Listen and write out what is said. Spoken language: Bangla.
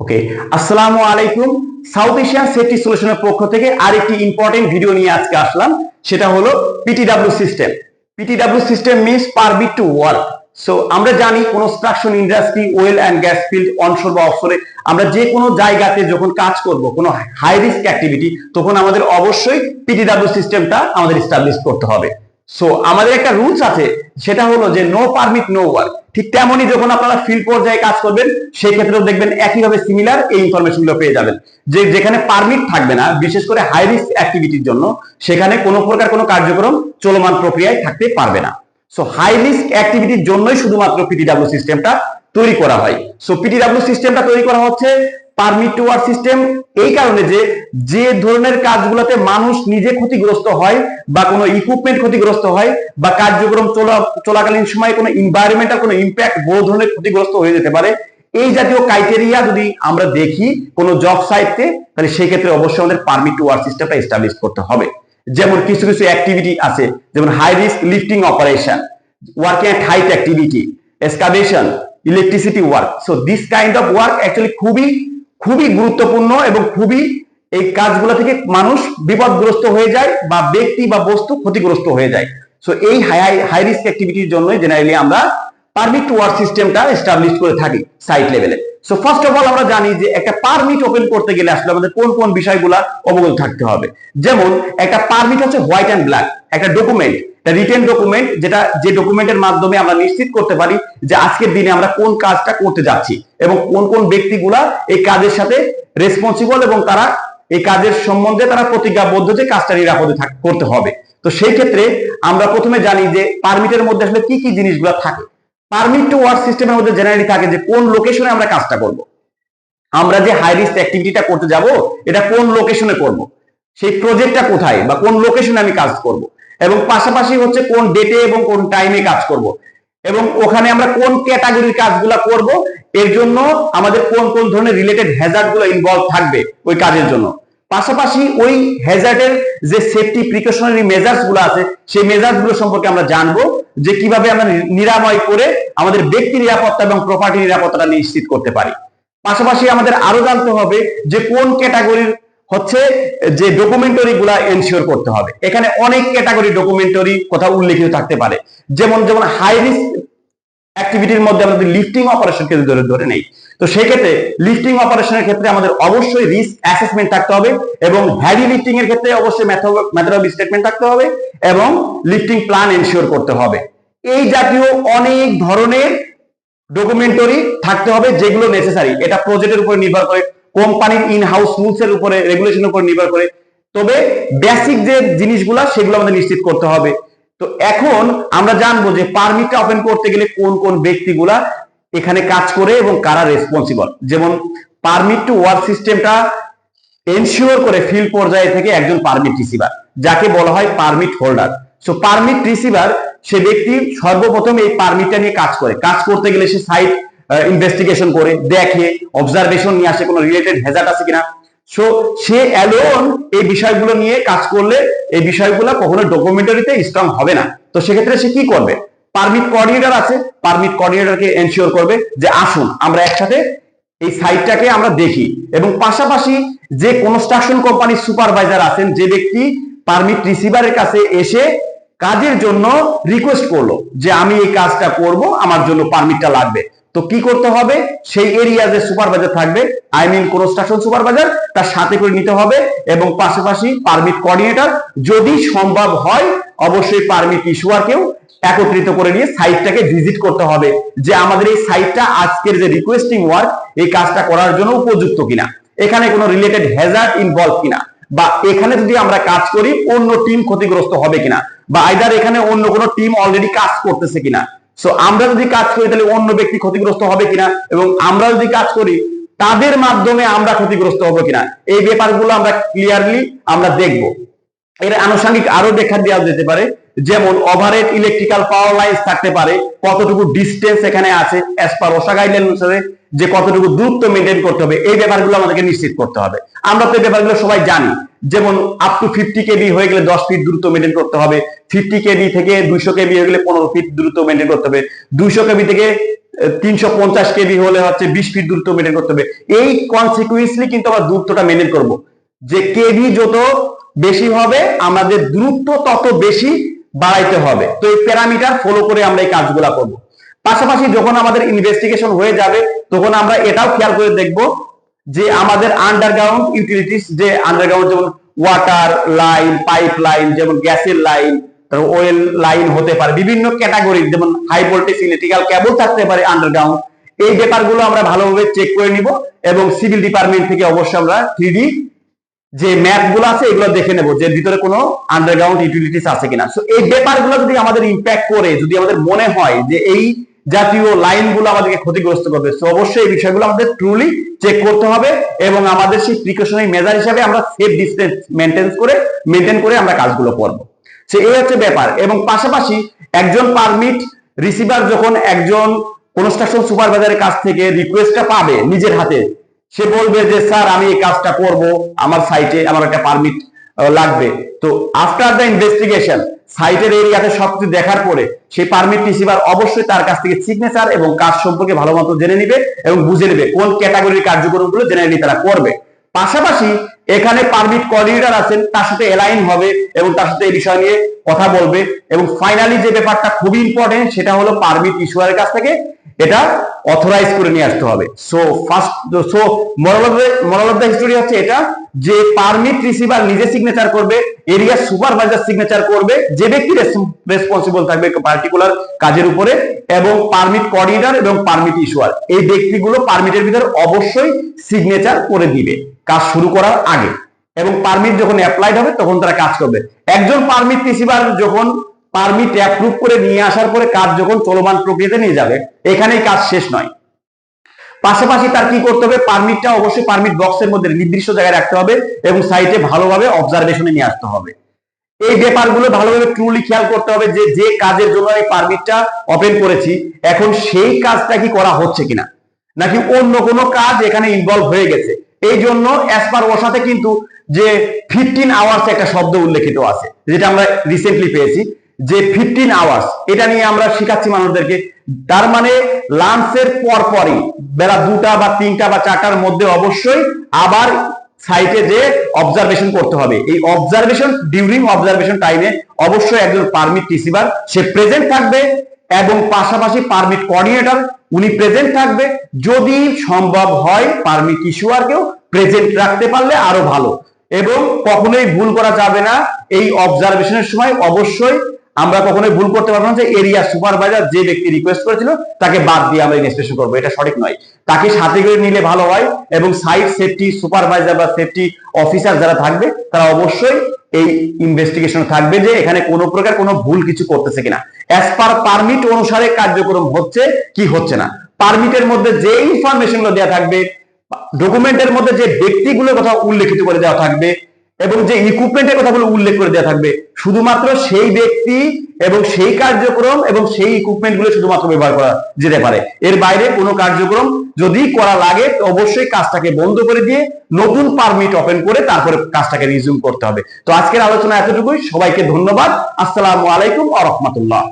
ওকে আসসালামু আলাইকুম। সাউথ এশিয়ান সেফটি সলিউশনের পক্ষ থেকে আরেকটি ইম্পর্টেন্ট ভিডিও নিয়ে আজকে আসলাম। সেটা হলো PTW system PTW system means permit to work so আমরা জানি construction industry oil and gas field onshore বা অফশোরে আমরা যে কোনো জায়গাতে যখন কাজ করব, কোনো হাই রিস্ক অ্যাক্টিভিটি তখন আমাদের অবশ্যই পিটিডাব্লিউ সিস্টেমটা আমাদের স্টাবলিশ করতে হবে। সো আমাদের একটা রুলস আছে, সেটা হলো যে নো পারমিট নো ওয়ার্ক ঠিক তেমনই যখন আপনারা ফিল্ড পর্যায়ে কাজ করবেন, সেই ক্ষেত্রেও দেখবেন একইভাবে সিমিলার এই ইনফরমেশনগুলো পেয়ে যাবেন। যে যেখানে পারমিট থাকবে না, বিশেষ করে হাই রিস্ক অ্যাক্টিভিটির জন্য, সেখানে কোনো প্রকার কোনো কার্যক্রম চলমান প্রক্রিয়ায় থাকতে পারবে না। সো হাই রিস্ক অ্যাক্টিভিটির জন্যই শুধুমাত্র পিটিডাব্লিউ সিস্টেমটা তৈরি করা হয়। সো পিটিডাব্লিউ সিস্টেমটা তৈরি করা হচ্ছে পারমিট টু ওয়ার্ক সিস্টেম এই কারণে যে যে ধরনের কাজগুলোতে মানুষ নিজে ক্ষতিগ্রস্ত হয় বা কোনো ইকুইপমেন্ট ক্ষতিগ্রস্ত হয় বা কার্যক্রম চলা, চলাকালীন সময় কোনো এনভায়রনমেন্টাল কোনো ইম্প্যাক্ট বহু ধরনের ক্ষতিগ্রস্ত হয়ে যেতে পারে। এই জাতীয় ক্রাইটেরিয়া যদি আমরা দেখি কোনো জব সাইটে তাহলে সেই ক্ষেত্রে অবশ্যই আমাদের পারমিট টু ওয়ার্ক সিস্টেমটা এস্টাবলিশ করতে হবে। যেমন কিছু কিছু অ্যাক্টিভিটি আছে, যেমন high risk lifting operation working at height activity excavation electricity work so this kind of work actually খুবই খুবই গুরুত্বপূর্ণ এবং খুবই এই কাজগুলো থেকে মানুষ বিপদগ্রস্ত হয়ে যায় বা ব্যক্তি বা বস্তু ক্ষতিগ্রস্ত হয়ে যায়। সো এই হাই হাই রিস্ক অ্যাক্টিভিটির জন্যই জেনারেলি আমরা পারমিট টু ওয়ার্ক সিস্টেমটা এস্টাবলিশ করে থাকি সাইট লেভেলে সো ফার্স্ট অফ অল আমরা জানি যে একটা পারমিট ওপেন করতে গেলে আসলে আমাদের কোন কোন বিষয়গুলো অবগত থাকতে হবে। যেমন, একটা পারমিট হচ্ছে হোয়াইট অ্যান্ড ব্ল্যাক একটা ডকুমেন্ট রিটেন ডকুমেন্ট যেটা যে ডকুমেন্টের মাধ্যমে আমরা নিশ্চিত করতে পারি যে আজকের দিনে আমরা কোন কাজটা করতে যাচ্ছি এবং কোন কোন ব্যক্তিগুলা এই কাজের সাথে রেসপন্সিবল এবং তারা এই কাজের সম্বন্ধে তারা প্রতিজ্ঞাবদ্ধ যে কাজটা নিরাপদে করতে হবে। তো সেই ক্ষেত্রে আমরা প্রথমে জানি যে পারমিটের মধ্যে আসলে কি কি জিনিসগুলো থাকে। পারমিট টু ওয়ার্ক সিস্টেমের মধ্যে জেনারেলি থাকে যে কোন লোকেশনে আমরা কাজটা করব। আমরা যে হাই রিস্ক অ্যাক্টিভিটিটা করতে যাব, এটা কোন লোকেশনে করব? সেই প্রজেক্টটা কোথায় বা কোন লোকেশনে আমি কাজ করব? এবং পাশাপাশি হচ্ছে কোন ডেটে এবং কোন টাইমে কাজ করব। এবং ওখানে আমরা কোন ক্যাটাগরির কাজগুলো করব, এর জন্য আমাদের কোন কোন ধরনের রিলেটেড হ্যাজার্ডগুলো ইনভলভ থাকবে ওই কাজের জন্য। পাশাপাশি ওই হ্যাজার্ডের যে সেফটি প্রিকশনারি মেজার্সগুলো আছে, সেই মেজার্সগুলো সম্পর্কে আমরা জানব যে কীভাবে আমরা নিরাময় করে আমাদের ব্যক্তি নিরাপত্তা এবং প্রপার্টি নিরাপত্তাটা নিশ্চিত করতে পারি। পাশাপাশি আমাদের আরও জানতে হবে যে কোন ক্যাটাগরির হচ্ছে যে ডকুমেন্টারি গুলা এনশিওর করতে হবে। এখানে অনেক ক্যাটাগরি ডকুমেন্টারি কথা উল্লেখিত থাকতে পারে। যেমন যেমন হাই রিস্ক অ্যাক্টিভিটির মধ্যে আমাদের লিফটিং অপারেশনকে ধরে ধরে নেই। তো সেক্ষেত্রে লিফটিং অপারেশনের ক্ষেত্রে আমাদের অবশ্যই রিস্ক অ্যাসেসমেন্ট থাকতে হবে এবং হ্যাভি লিফটিং এর ক্ষেত্রে অবশ্যই মেথড অফ স্টেটমেন্ট থাকতে হবে এবং লিফটিং প্ল্যান এনশিওর করতে হবে। এই জাতীয় অনেক ধরনের ডকুমেন্টারি থাকতে হবে যেগুলো নেসেসারি এটা প্রজেক্টের উপর নির্ভর করে কোম্পানির ইন হাউস রুলস এর উপরে রেগুলেশনের উপর নির্ভর করে। তবে বেসিক যে জিনিসগুলা, সেগুলো আমাদের নিশ্চিত করতে হবে। তো এখন আমরা জানব যে পারমিটটা ওপেন করতে গেলে কোন কোন ব্যক্তিগুলা এখানে কাজ করে এবং কারা রেসপন্সিবল যেমন পারমিট টু ওয়ার্ক সিস্টেমটা এনশিওর করে ফিল্ড পর্যায়ে থেকে একজন পারমিট রিসিভার যাকে বলা হয় permit holder so permit receiver সে ব্যক্তি সর্বপ্রথম এই পারমিটটা নিয়ে কাজ করে। কাজ করতে গেলে সে সাইট ইনভেস্টিগেশন করে, দেখে অবজারভেশন নিয়ে আসে, কোনো রিলেটেড হ্যাজার্ড আছে কিনা। সো সে অ্যালোন এই বিষয়গুলো নিয়ে কাজ করলে এই বিষয়গুলো কখনো ডকুমেন্টারিতে স্ট্রং হবে না। তো সেক্ষেত্রে সে কি করবে? পারমিট কোঅর্ডিনেটর আছে পারমিট কোঅর্ডিনেটরকে এনশিওর করবে যে আসুন, আমরা একসাথে এই সাইটটাকে আমরা দেখি। এবং পাশাপাশি যে কনস্ট্রাকশন কোম্পানির সুপারভাইজার আছেন, যে ব্যক্তি পারমিট রিসিভারের কাছে এসে কাজের জন্য রিকোয়েস্ট করল যে আমি এই কাজটা করব, আমার জন্য পারমিটটা লাগবে। তো কি করতে হবে? সেই এরিয়া যে সুপারভাইজার থাকবে আই মিন কনস্ট্রাকশন সুপারভাইজার তার সাথে করে নিতে হবে এবং পাশাপাশি পারমিট কোঅর্ডিনেটর যদি সম্ভব হয়, অবশ্যই পারমিট ইস্যুয়ারকেও একত্রিত করে নিয়ে সাইটটাকে ভিজিট করতে হবে। যে আমাদের এই সাইটটা আজকের যে রিকোয়েস্টিং ওয়ার্ক এই কাজটা করার জন্য উপযুক্ত কিনা? এখানে কোনো রিলেটেড হ্যাজার্ড ইনভলভ কিনা? বা এখানে যদি আমরা কাজ করি, অন্য টিম ক্ষতিগ্রস্ত হবে কিনা? বা আইদার এখানে অন্য কোনো টিম অলরেডি কাজ করতেছে কিনা? সো আমরা যদি কাজ করি, তাহলে অন্য ব্যক্তি ক্ষতিগ্রস্ত হবে কিনা? এবং আমরা যদি কাজ করি, তাদের মাধ্যমে আমরা ক্ষতিগ্রস্ত হব কিনা? এই ব্যাপারগুলো আমরা ক্লিয়ারলি আমরা দেখব। এর আনুষঙ্গিক আরও দেখা দেওয়া যেতে পারে। যেমন ওভারহেড ইলেকট্রিক্যাল পাওয়ার লাইন থাকতে পারে, কতটুকু ডিস্টেন্স এখানে আছে অ্যাজ পার গাইডলাইন অনুসারে যে কতটুকু দূরত্ব মেনটেন করতে হবে, এই ব্যাপারগুলো আমাদেরকে নিশ্চিত করতে হবে। আমরা তো এই ব্যাপারগুলো সবাই জানি, যেমন আপ টু ফিফটি কেবি হয়ে গেলে দশ ফিট দূরত্ব মেনটেন করতে হবে ফিফটি কেবি থেকে দুইশো কেবি হয়ে গেলে পনেরো ফিট দূরত্ব মেনটেন করতে হবে, দুইশো কেবি থেকে তিনশো পঞ্চাশ কেবি হলে হচ্ছে বিশ ফিট দূরত্ব মেনটেন করতে হবে। এই কনসিকুয়েন্সলি কিন্তু আমরা দূরত্বটা মেনটেন করব। যে কেভি যত বেশি হবে, আমাদের দূরত্ব তত বেশি বাড়াইতে হবে। তো এই প্যারামিটার ফলো করে আমরা এই কাজগুলা করব। পাশাপাশি যখন আমাদের ইনভেস্টিগেশন হয়ে যাবে, তখন আমরা এটাও খেয়াল করে দেখব যে আমাদের আন্ডারগ্রাউন্ড ইউটিলিটিস যে আন্ডারগ্রাউন্ড যেমন ওয়াটার লাইন পাইপ লাইন যেমন গ্যাসের লাইন তারপর ওয়েল লাইন হতে পারে, বিভিন্ন ক্যাটাগরি যেমন হাই ভোল্টেজ ইলেকট্রিক্যাল কেবল থাকতে পারে আন্ডারগ্রাউন্ড এই ব্যাপারগুলো আমরা ভালোভাবে চেক করে নিব এবং সিভিল ডিপার্টমেন্ট থেকে অবশ্যই আমরা থ্রি যে ম্যাপগুলো আছে, এগুলো দেখে নেব যে ভিতরে কোনো আন্ডারগ্রাউন্ড ইউটিলিটিস আছে কিনা। সো এই ব্যাপারগুলো যদি আমাদের ইম্প্যাক্ট করে, যদি আমাদের মনে হয় যে এই জাতীয় লাইনগুলো আমাদেরকে ক্ষতিগ্রস্ত করবে তো অবশ্যই এই বিষয়গুলো আমাদের ট্রুলি চেক করতে হবে এবং আমাদের সেই প্রিকশনারি মেজার হিসাবে আমরা সেফ ডিস্টেন্স মেনটেন করে মেনটেন করে আমরা কাজগুলো করব। সে এই হচ্ছে ব্যাপার এবং পাশাপাশি একজন পারমিট রিসিভার যখন একজন কনস্ট্রাকশন সুপারভাইজারের কাছ থেকে রিকোয়েস্টটা পাবে নিজের হাতে সে বলবে যে, স্যার, আমি এই কাজটা করব, আমার সাইটে আমার একটা পারমিট লাগবে। তো আফটার দ্য ইনভেস্টিগেশন সাইটের এরিয়াতে সবকিছু দেখার পরে সেই পারমিট রিসিভার অবশ্যই তার কাছ থেকে সিগনেচার এবং কাজ সম্পর্কে ভালো মতো জেনে নিবে এবং বুঝে নেবে কোন ক্যাটাগরির কার্যক্রমগুলো জেনারেলি তারা করবে। পাশাপাশি এখানে পারমিট কোঅর্ডিনেটর আছেন, তার সাথে এলাইন হবে এবং তার সাথে এই বিষয় নিয়ে কথা বলবে। এবং ফাইনালি যে ব্যাপারটা খুবই ইম্পর্টেন্ট সেটা হলো পারমিট ইস্যুয়ারের কাছ থেকে এটা অথরাইজ করে নিয়ে আসতে হবে। So first so moral of moral of the history হচ্ছে এটা যে পারমিট রিসিভার নিজে সিগনেচার করবে এরিয়া সুপারভাইজার সিগনেচার করবে, যে ব্যক্তি রেসপন্সিবল থাকবে পার্টিকুলার কাজের উপরে, এবং পারমিট কোঅর্ডিনেটর এবং পারমিট ইস্যুয়ার এই ব্যক্তিগুলো পারমিটের ভিতরে অবশ্যই সিগনেচার করে দিবে। কাজ শুরু করার আগে। এবং পারমিট যখন অ্যাপ্লাইড হবে, তখন তারা কাজ করবে। একজন পারমিট রিসিভার যখন পারমিট অ্যাপ্রুভ করে নিয়ে আসার পরে কাজ যখন চলমান প্রক্রিয়াতে নিয়ে যাবে, এখানেই কাজ শেষ নয়। পাশাপাশি তার কি করতে হবে? পারমিটটা অবশ্যই পারমিট বক্সের মধ্যে নির্দিষ্ট জায়গায় রাখতে হবে এবং সাইটে ভালোভাবে অবজারভেশনে নিয়ে আসতে হবে। এই ব্যাপারগুলো ভালোভাবে ট্রুলি খেয়াল করতে হবে যে যে কাজের জন্য এই পারমিটটা ওপেন করেছি, এখন সেই কাজটা কি করা হচ্ছে কিনা? নাকি অন্য কোনো কাজ এখানে ইনভলভ হয়ে গেছে? এই জন্য অ্যাজ পার ওসাতে কিন্তু যে ফিফটিন আওয়ার্স একটা শব্দ উল্লেখিত আছে, যেটা আমরা রিসেন্টলি পেয়েছি, যে ফিফটিন আওয়ার্স এটা নিয়ে আমরা শিখাচ্ছি মানুষদেরকে। তার মানে লাঞ্চের পর পরই বেলা দুটা বা তিনটা বা চারটার মধ্যে অবশ্যই আবার সাইটে যে অবজারভেশন করতে হবে। এই অবজারভেশন ডিউরিং অবজারভেশন টাইমে অবশ্যই একজন পারমিট রিসিভার সে প্রেজেন্ট থাকবে এবং পাশাপাশি পারমিট কোঅর্ডিনেটর উনি প্রেজেন্ট থাকবে। যদি সম্ভব হয় পারমিট ইস্যুয়ারকেও প্রেজেন্ট রাখতে পারলে আরও ভালো। এবং কখনোই ভুল করা যাবে না। এই অবজারভেশনের সময় অবশ্যই আমরা কখনোই ভুল করতে পারব না যে এরিয়া সুপারভাইজার যে ব্যক্তি রিকোয়েস্ট করেছিল, তাকে বাদ দিয়ে আমরা ইনস্পেকশন করব। এটা সঠিক নয়। তাকে সাথে করে নিলে ভালো হয় এবং সাইট সেফটি সুপারভাইজার বা সেফটি অফিসার যারা থাকবে, তারা অবশ্যই এই ইনভেস্টিগেশন থাকবে যে এখানে কোনো প্রকার কোনো ভুল কিছু করতেছে কিনা। অ্যাজ পার পারমিট অনুসারে কার্যক্রম হচ্ছে কি হচ্ছে না। পারমিটের মধ্যে যে ইনফরমেশনগুলো দেওয়া থাকবে ডকুমেন্টের মধ্যে যে ব্যক্তিগুলোর কথা উল্লেখিত করে দেওয়া থাকবে এবং যে ইকুইপমেন্টের কথাগুলো উল্লেখ করে দেওয়া থাকবে, শুধুমাত্র সেই ব্যক্তি এবং সেই কার্যক্রম এবং সেই ইকুইপমেন্টগুলো শুধুমাত্র ব্যবহার করা যেতে পারে। এর বাইরে কোনো কার্যক্রম যদি করা লাগে অবশ্যই কাজটাকে বন্ধ করে দিয়ে নতুন পারমিট ওপেন করে তারপরে কাজটাকে রিজিউম করতে হবে। তো আজকের আলোচনা এতটুকুই। সবাইকে ধন্যবাদ। আসসালামু আলাইকুম আ রহমতুল্লাহ।